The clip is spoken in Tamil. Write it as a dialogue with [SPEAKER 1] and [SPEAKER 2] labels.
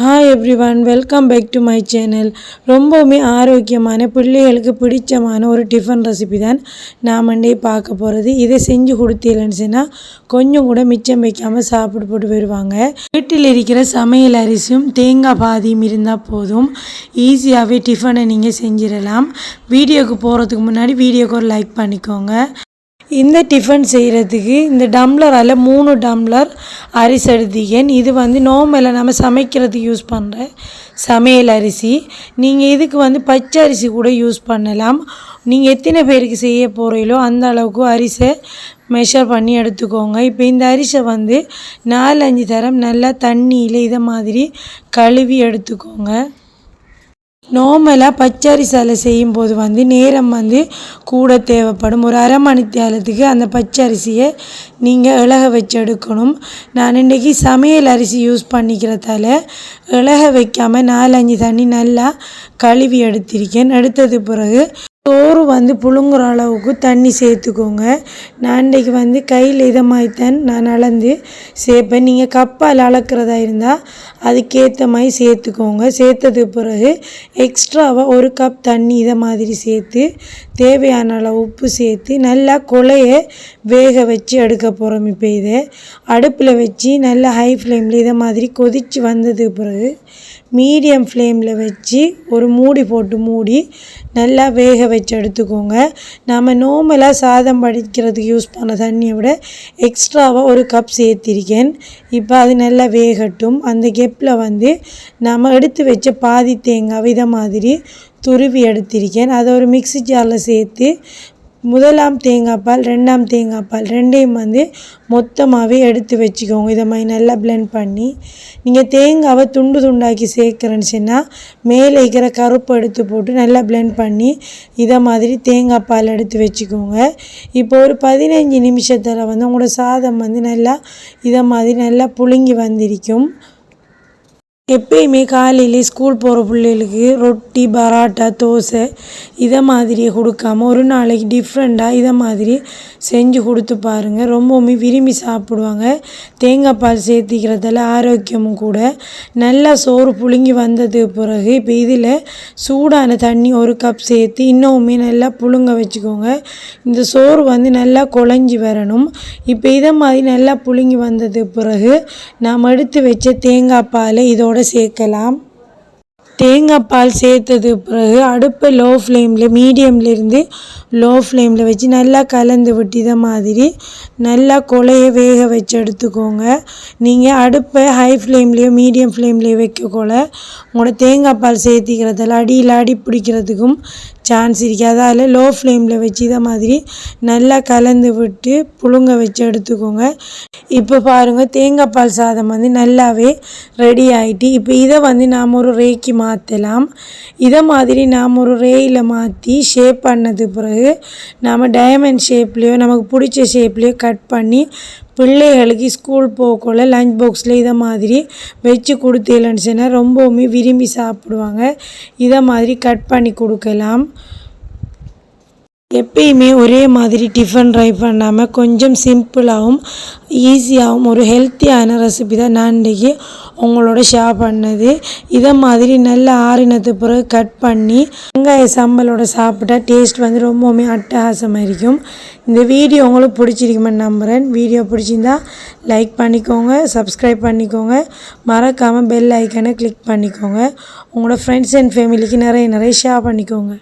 [SPEAKER 1] Hi everyone welcome back to my channel ரொம்பவுமே ஆரோக்கியமான பிள்ளைகளுக்கு பிடிச்சமான ஒரு டிஃபன் ரெசிபி தான் நான் மண்டே பார்க்க போகிறது இதை செஞ்சு கொடுத்தீங்கன்னு சொன்னால் கொஞ்சம் கூட மிச்சம் வைக்காமல் சாப்பிட்டு போட்டு வருவாங்க வீட்டில் இருக்கிற சமையல் அரிசியும் தேங்காய் பாதியும் இருந்தால் போதும். ஈஸியாகவே டிஃபனை நீங்கள் செஞ்சிடலாம். வீடியோக்கு போகிறதுக்கு முன்னாடி வீடியோக்கு ஒரு லைக் பண்ணிக்கோங்க. இந்த டிஃபன் செய்கிறதுக்கு இந்த டம்ளரால் மூணு டம்ளர் அரிசி எடுத்தீங்க. இது வந்து நோம்பில் நம்ம சமைக்கிறதுக்கு யூஸ் பண்ணுற சமையல் அரிசி. நீங்கள் இதுக்கு வந்து பச்சை அரிசி கூட யூஸ் பண்ணலாம். நீங்கள் எத்தனை பேருக்கு செய்ய போகிறீங்களோ அந்த அளவுக்கு அரிசை மெஷர் பண்ணி எடுத்துக்கோங்க. இப்போ இந்த அரிசை வந்து நாலஞ்சு தரம் நல்லா தண்ணியில் இதை மாதிரி கழுவி எடுத்துக்கோங்க. நார்மலாக பச்சரி சேலை செய்யும்போது வந்து நேரம் வந்து கூட தேவைப்படும். ஒரு அரை மணி தேலத்துக்கு அந்த பச்சரிசியை நீங்கள் இலக வச்சு எடுக்கணும். நான் இன்றைக்கி சமையல் அரிசி யூஸ் பண்ணிக்கிறதால இலக வைக்காமல் நாலஞ்சு தண்ணி நல்லா கழுவி எடுத்திருக்கேன். எடுத்தது பிறகு சோறு வந்து புழுங்குற அளவுக்கு தண்ணி சேர்த்துக்கோங்க. நான் இன்றைக்கு வந்து கையில் இதை தான் நான் அளந்து சேர்ப்பேன். நீங்கள் கப்பால் அளக்கிறதா இருந்தால் அதுக்கேற்ற மாதிரி சேர்த்துக்கோங்க. சேர்த்தது பிறகு எக்ஸ்ட்ராவாக ஒரு கப் தண்ணி இதை மாதிரி சேர்த்து தேவையான அளவு உப்பு சேர்த்து நல்லா கொலையை வேக வச்சு எடுக்க போகிறோம் இப்போ இதை. அடுப்பில் வச்சு நல்லா ஹை ஃப்ளேமில் இதை மாதிரி கொதித்து வந்ததுக்கு பிறகு மீடியம் ஃப்ளேமில் வச்சு ஒரு மூடி போட்டு மூடி நல்லா வேக வச்சு எடுத்துக்கோங்க. நம்ம நோமலாக சாதம் படிக்கிறதுக்கு யூஸ் பண்ண தண்ணியை விட எக்ஸ்ட்ராவாக ஒரு கப் சேர்த்திருக்கேன். இப்போ அது நல்லா வேகட்டும். அந்த கெப்பில் வந்து நம்ம எடுத்து வச்ச பாதி தேங்காய் வித மாதிரி துருவி எடுத்திருக்கேன். அதை ஒரு மிக்சி ஜாரில் சேர்த்து முதலாம் தேங்காய் பால் ரெண்டாம் தேங்காய் பால் ரெண்டையும் வந்து மொத்தமாகவே எடுத்து வச்சுக்கோங்க. இதை மாதிரி நல்லா பிளெண்ட் பண்ணி நீங்கள் தேங்காவை துண்டு துண்டாக்கி சேர்க்குறேன்னுச்சுன்னா மேலே இருக்கிற கருப்பு எடுத்து போட்டு நல்லா பிளெண்ட் பண்ணி இதை மாதிரி தேங்காய் பால் எடுத்து வச்சுக்கோங்க. இப்போ ஒரு பதினஞ்சு நிமிஷத்தில் வந்து உங்களோட சாதம் வந்து நல்லா இதை மாதிரி நல்லா புழுங்கி வந்திருக்கும். எப்பயுமே காலையிலே ஸ்கூல் போகிற பிள்ளைகளுக்கு ரொட்டி பராட்டா தோசை இதை மாதிரியே கொடுக்காம ஒரு நாளைக்கு டிஃப்ரெண்ட்டாக இதை மாதிரி செஞ்சு கொடுத்து பாருங்கள் ரொம்பவுமே விரும்பி சாப்பிடுவாங்க. தேங்காய் பால் சேர்த்திக்கிறதால ஆரோக்கியமும் கூட. நல்லா சோறு புழுங்கி வந்ததுக்கு பிறகு இப்போ இதில் சூடான தண்ணி ஒரு கப் சேர்த்து இன்னுமே நல்லா புழுங்க வச்சுக்கோங்க. இந்த சோறு வந்து நல்லா குழஞ்சி வரணும். இப்போ இதை மாதிரி நல்லா புழுங்கி வந்ததுக்கு பிறகு நாம் எடுத்து வச்ச தேங்காய் பால் இதோட சேர்க்கலாம் தேங்காய் பால் சேர்த்தது பிறகு அடுப்பை லோ ஃப்ளேமில் மீடியம்லேருந்து லோ ஃப்ளேமில் வச்சு நல்லா கலந்து விட்டு இதை மாதிரி நல்லா கொலையை வேக வச்சு எடுத்துக்கோங்க. நீங்கள் அடுப்பை ஹை ஃப்ளேம்லேயோ மீடியம் ஃப்ளேம்லேயோ வைக்கக்கொள்ள உங்களோட தேங்காய் பால் சேர்த்திக்கிறதால அடியில் அடி பிடிக்கிறதுக்கும் சான்ஸ் இருக்குது அதால் லோ ஃப்ளேமில் வச்சு இதை மாதிரி நல்லா கலந்து விட்டு புழுங்க வச்சு எடுத்துக்கோங்க. இப்போ பாருங்கள் தேங்காய் பால் சாதம் வந்து நல்லாவே ரெடி ஆகிட்டு இப்போ இதை வந்து நாம் ஒரு ரேக்கி மாற்றலாம் இதை மாதிரி நாம் ஒரு ரேயில் மாற்றி ஷேப் பண்ணது பிறகு நாம் டைமண்ட் ஷேப்லேயோ நமக்கு பிடிச்ச ஷேப்லேயோ கட் பண்ணி பிள்ளைகளுக்கு ஸ்கூல் போகக்குள்ள லஞ்ச் பாக்ஸில் இதை மாதிரி வச்சு கொடுத்தீங்கன்னு சொன்னால் ரொம்பவுமே விரும்பி சாப்பிடுவாங்க. இதை மாதிரி கட் பண்ணி கொடுக்கலாம். எப்பயுமே ஒரே மாதிரி டிஃபன் ட்ரை பண்ணாமல் கொஞ்சம் சிம்பிளாகவும் ஈஸியாகவும் ஒரு ஹெல்த்தியான ரெசிபி தான் நான் இன்றைக்கி உங்களோட ஷேர் பண்ணது. இதை மாதிரி நல்ல ஆறினத்து பிறகு கட் பண்ணி வெங்காய சம்பலோட சாப்பிட்டா டேஸ்ட் வந்து ரொம்பவுமே அட்டகாசமாக இருக்கும். இந்த வீடியோ உங்களுக்கு பிடிச்சிருக்குமென்னு நம்புகிறேன் வீடியோ பிடிச்சிருந்தா லைக் பண்ணிக்கோங்க சப்ஸ்கிரைப் பண்ணிக்கோங்க. மறக்காமல் பெல் ஐக்கனை கிளிக் பண்ணிக்கோங்க. உங்களோட ஃப்ரெண்ட்ஸ் அண்ட் ஃபேமிலிக்கு நிறைய நிறைய ஷேர் பண்ணிக்கோங்க.